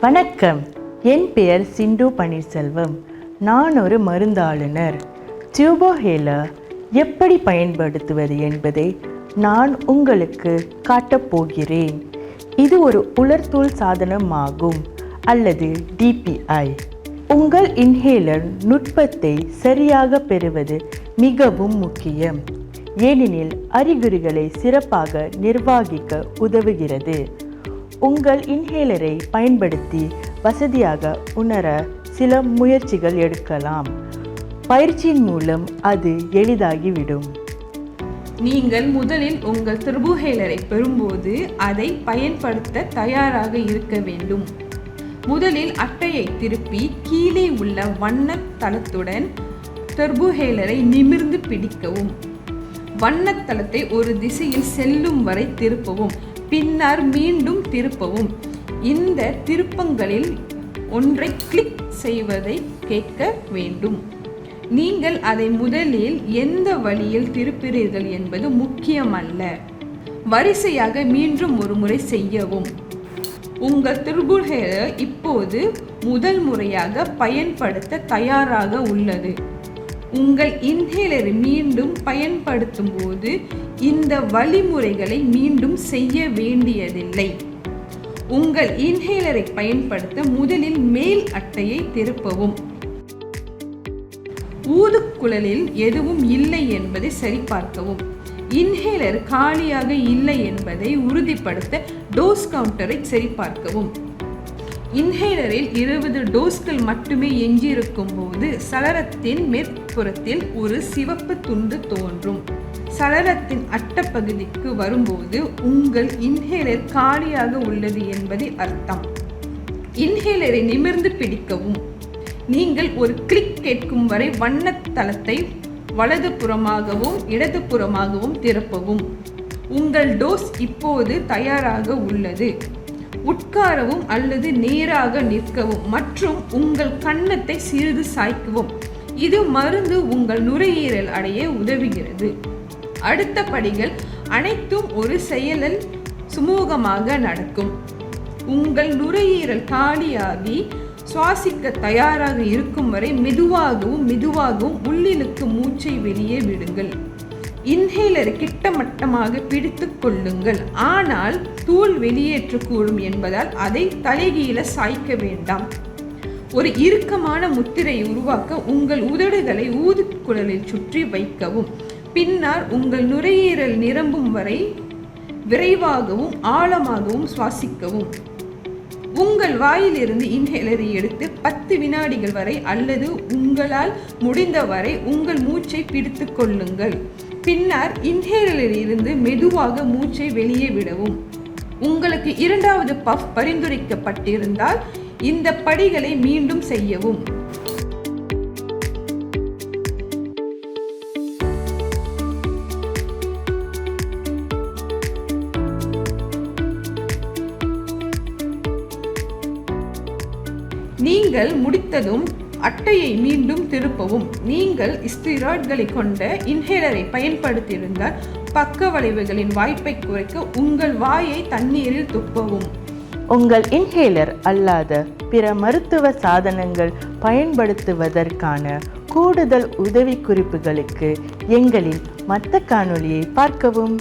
வணக்கம். என் பெயர் சிண்டு பன்னீர்செல்வம். நான் ஒரு மருந்தாளுநர். டியூபோஹேலா எப்படி பயன்படுத்துவது என்பதை நான் உங்களுக்கு காட்டப் போகிறேன். இது ஒரு உலர்தூள் சாதனமாகும் அல்லது டிபிஐ உங்கள் இன்ஹேலர் நுட்பத்தை சரியாக பெறுவது மிகவும் முக்கியம். ஏனெனில் அறிகுறிகளை சிறப்பாக நிர்வகிக்க உதவுகிறது. உங்கள் இன்ஹேலரை பயன்படுத்தி வசதியாக உணர சில முயற்சிகள் எடுக்கலாம். பயிற்சியின் மூலம் அது எளிதாகிவிடும். நீங்கள் முதலில் உங்கள் திருபுஹேலரை பெறும்போது அதை பயன்படுத்த தயாராக இருக்க வேண்டும். முதலில் அட்டையை திருப்பி கீழே உள்ள வண்ணத் தளத்துடன் டர்புஹேலரை நிமிர்ந்து பிடிக்கவும். வண்ணத் தளத்தை ஒரு திசையில் செல்லும் வரை திருப்பவும். பின்னர் மீண்டும் திருப்பவும். இந்த திருப்பங்களில் ஒன்றை கிளிக் செய்வதை கேட்க வேண்டும். நீங்கள் அதை முதலில் எந்த வழியில் திருப்புகிறீர்கள் என்பது முக்கியமல்ல. வரிசையாக மீண்டும் ஒரு முறை செய்யவும். உங்கள் திருபுஹேலர் இப்போது முதல் முறையாக பயன்படுத்த தயாராக உள்ளது. உங்கள் இன்ஹேலரை மீண்டும் பயன்படுத்தும் போது இந்த வழிமுறைகளை மீண்டும் செய்ய வேண்டியதில்லை. உங்கள் இன்ஹேலரை பயன்படுத்த முதலில் மேல் அட்டையை திருப்பவும். ஊதுக்குழலில் எதுவும் இல்லை என்பதை சரிபார்க்கவும். இன்ஹேலர் காலியாக இல்லை என்பதை உறுதிப்படுத்த டோஸ் கவுண்டரை சரிபார்க்கவும். இன்ஹேலரில் இருபது டோஸ்கள் மட்டுமே எஞ்சியிருக்கும் போது சலரத்தின் மேற்புறத்தில் ஒரு சிவப்பு துண்டு தோன்றும். சலரத்தின் அட்டப்பகுதிக்கு வரும்போது உங்கள் இன்ஹேலர் காலியாக உள்ளது என்பதை அர்த்தம். இன்ஹேலரை நிமிர்ந்து பிடிக்கவும். நீங்கள் ஒரு கிளிக் கேட்கும் வரை வண்ண தளத்தை வலது புறமாகவும் இடது புறமாகவும் திருப்பவும். உங்கள் டோஸ் இப்போது தயாராக உள்ளது. உட்காரவும் அல்லது நேராக நிற்கவும் மற்றும் உங்கள் கன்னத்தை சிறிது சாய்க்கவும். இது மருந்து உங்கள் நுரையீரல் அடைய உதவுகிறது. அடுத்த படிகள் அனைத்தும் ஒரு செயலில் சுமூகமாக நடக்கும். உங்கள் நுரையீரல் காலியாகி சுவாசிக்க தயாராக இருக்கும் வரை மெதுவாகவும் மெதுவாகவும் உள்ளிழுக்கு மூச்சை வெளியே விடுங்கள். இன்ஹேலர் கிட்டமட்டமாக பிடித்து கொள்ளுங்கள். ஆனால் தூள் வெளியேற்றக்கூடும் என்பதால் அதை தலைகீழ சாய்க்க வேண்டாம். ஒரு இறுக்கமான முத்திரையை உருவாக்க உங்கள் உதடுகளை ஊதுக்குழலில் சுற்றி வைக்கவும். பின்னர் உங்கள் நுரையீரல் நிரம்பும் வரை விரைவாகவும் ஆழமாகவும் சுவாசிக்கவும். உங்கள் வாயிலிருந்து இன்ஹேலரை எடுத்து பத்து வினாடிகள் வரை அல்லது உங்களால் முடிந்தவரை உங்கள் மூச்சை பிடித்து கொள்ளுங்கள். பின்னர் இன்ஹேலரில் இருந்து மெதுவாக மூச்சை வெளியே விடவும். உங்களுக்கு இரண்டாவது பஃப் பரிந்துரைக்கப்பட்டிருந்தால் இந்த படிகளை மீண்டும் செய்யவும். நீங்கள் முடித்ததும் அட்டையை மீண்டும் திருப்பவும். நீங்கள் ஸ்டிராய்ட்களை கொண்ட இன்ஹேலரை பயன்படுத்தியிருந்தால் பக்க வளைவுகளின் வாய்ப்பை குறைக்க உங்கள் வாயை தண்ணீரில் துப்பவும். உங்கள் இன்ஹேலர் அல்லாத பிற மருத்துவ சாதனங்கள் பயன்படுத்துவதற்கான கூடுதல் உதவிக்குறிப்புகளுக்கு எங்களின் மற்ற காணொளியை பார்க்கவும்.